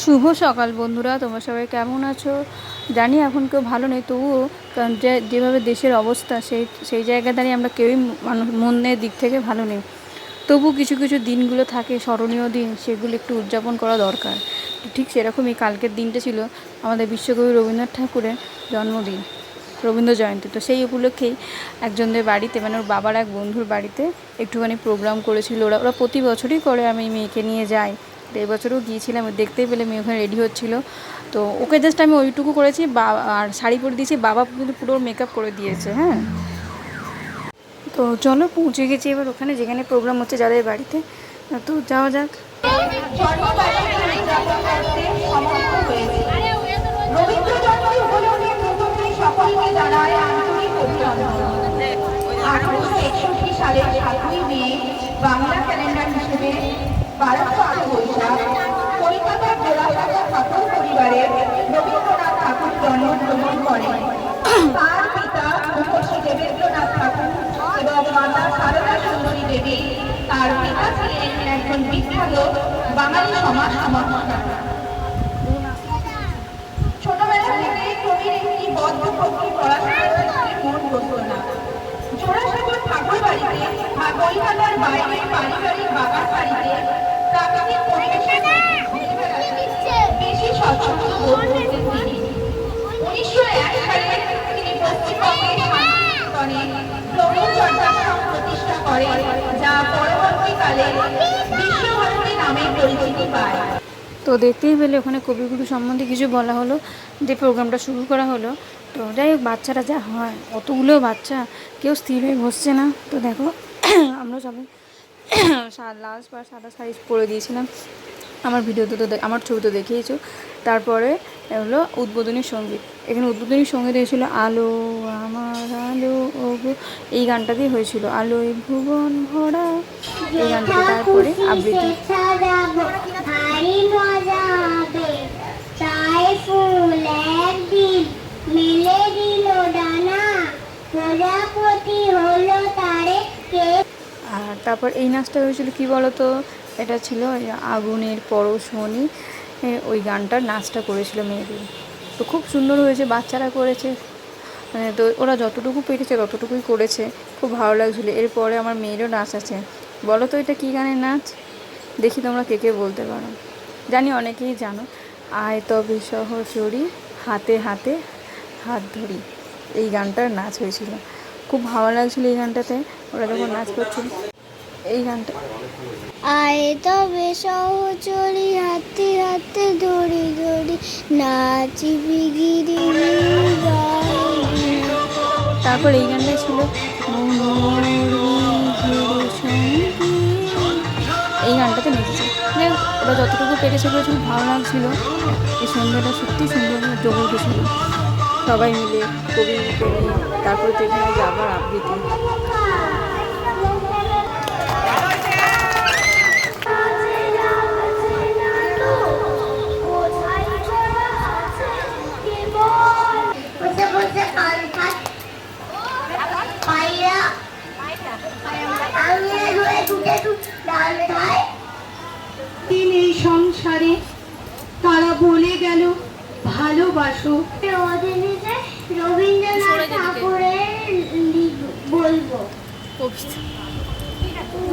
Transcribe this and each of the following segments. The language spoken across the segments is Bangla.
শুভ সকাল বন্ধুরা, তোমরা সবাই কেমন আছো? জানি এখন কেউ ভালো নেই, তবুও কারণ যে, যেভাবে দেশের অবস্থা, সেই সেই জায়গা দাঁড়িয়ে আমরা কেউই মানুষ, মনের দিক থেকে ভালো নেই। তবু কিছু কিছু দিনগুলো থাকে, স্মরণীয় দিন, সেগুলো একটু উদযাপন করা দরকার। ঠিক সেরকমই কালকের দিনটা ছিল আমাদের বিশ্বকবি রবীন্দ্রনাথ ঠাকুরের জন্মদিন, রবীন্দ্র জয়ন্তী। তো সেই উপলক্ষেই একজনদের বাড়িতে মানে ওর বাবার এক বন্ধুর বাড়িতে একটুখানি প্রোগ্রাম করেছিল। ওরা ওরা প্রতি বছরই করে আমি মেয়েকে নিয়ে যাই। তো এবছরও গিয়েছিলাম, দেখতেই পেলে মেয়ে ওখানে রেডি হচ্ছিল। তো ওকে জাস্ট আমি ওইটুকু করেছি, বা, আর শাড়ি পরে দিয়েছি, বাবা কিন্তু পুরো মেকআপ করে দিয়েছে হ্যাঁ। তো চলো পৌঁছে গেছি এবার ওখানে, যেখানে প্রোগ্রাম হচ্ছে যাদের বাড়িতে। তো যাওয়া যাক। সাতই মে বাংলা ক্যালেন্ডার হিসেবে বারোশো পরিবারে রবীন্দ্রনাথ ঠাকুর জন্মগ্রহণ করেন তার পিতা মহর্ষি দেবেন্দ্রনাথ ঠাকুর এবং মাতা সারদা সুন্দরী দেবী তার পিতা ছিলেন একজন বিখ্যাত বাঙালি সমাজ সমাজসেবক তো দেখতেই পেলে ওখানে কবিগুরু সম্বন্ধে কিছু বলা হলো, যে প্রোগ্রামটা শুরু করা হলো। তো যাই হোক, বাচ্চারা যা হয়, অতগুলো বাচ্চা, কেউ স্থির হয়ে বসছে না। তো দেখো, আমরা সবাই লাস্ট বার সাদা শাড়ি পরে দিয়েছিলাম। আমার ভিডিওতে তো আমার ছবি তো দেখিয়েছো তারপরে হলো উদ্বোধনী সংগীত। এখানে উদ্বোধনী সংগীত হয়েছিল আলো আমার আলো ও এই গানটা দিয়ে হয়েছিল। আলোয় ভুবন ভরা এই গানটা তারপরে আবৃত্তি। আর তারপর এই নাচটা হয়েছিল কি বলতো? এটা ছিল আগুনের পরশমণি। ওই গানটার নাচটা করেছিল মেয়েদের তো খুব সুন্দর হয়েছে, বাচ্চারা করেছে। মানে তো ওরা যতটুকু পেরেছে ততটুকুই করেছে। খুব ভালো লাগছিল। এরপরে আমার মেয়েরও নাচ আছে। বলো তো এটা কী গানের নাচ? দেখি তোমরা কে কে বলতে পারো। জানি অনেকেই জানো। আয় তবে সহচরি, হাতে হাতে হাত ধরি। এই গানটার নাচ হয়েছিল। খুব ভালো লাগছিল এই গানটাতে। ওরা যখন নাচ করছিল। এই গানটা। আয় তবে সহচরি হাতে হাতে ধরি ধরি নাচিবি গিরি তারপর এই গানটা ছিল এই গানটাতে নেচেছে। ওরা যতটুকু পেরেছে খুব ভালো লাগছিল। এই সন্ধ্যাটা সত্যি সুন্দর জমে উঠেছিল। সবাই মিলে কবি কবি তারপরে তো এখানে যাবার আবৃত্তি। দিন এই সংসারে তারা বলে গেল ভালোবাসো। রবীন্দ্রনাথ ঠাকুরের বলব।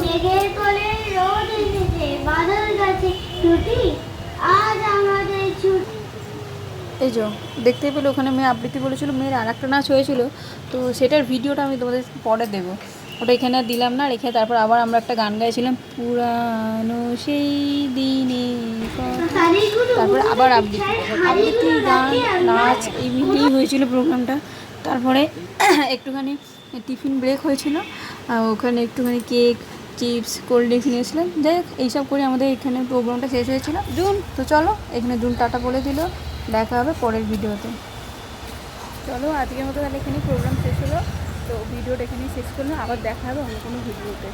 মেঘের কোলে রোদ এসেছে বাদল গাছে ছুটি আজ আমাদের ছুটি। এই যে দেখতে পেলে ওখানে মেয়ে আবৃত্তি বলেছিল মেয়ের আর একটা নাচ হয়েছিল তো সেটার ভিডিওটা আমি তোমাদের পরে দেবো। ওটা এখানে দিলাম না, রেখে তারপর আবার আমরা একটা গান গাইছিলাম, পুরানো সেই দিনে তারপরে আবার আবৃত্তি আবৃত্তি গান, নাচ এই মিলিয়েই হয়েছিল প্রোগ্রামটা তারপরে একটুখানি টিফিন ব্রেক হয়েছিল ওখানে একটুখানি কেক চিপস কোল্ড ড্রিঙ্কস নিয়েছিলাম। যাই হোক, এইসব করে আমাদের এখানে প্রোগ্রামটা শেষ হয়েছিল। জুন, তো চলো, এখানে জুন টাটা বলে দিল। দেখা হবে পরের ভিডিওতে চলো, আজকের মতো তাহলে এখানে প্রোগ্রাম শেষ হলো। তো ভিডিওটা এখানেই শেষ করলাম। আবার দেখা হবে অন্য কোনো ভিডিওতে।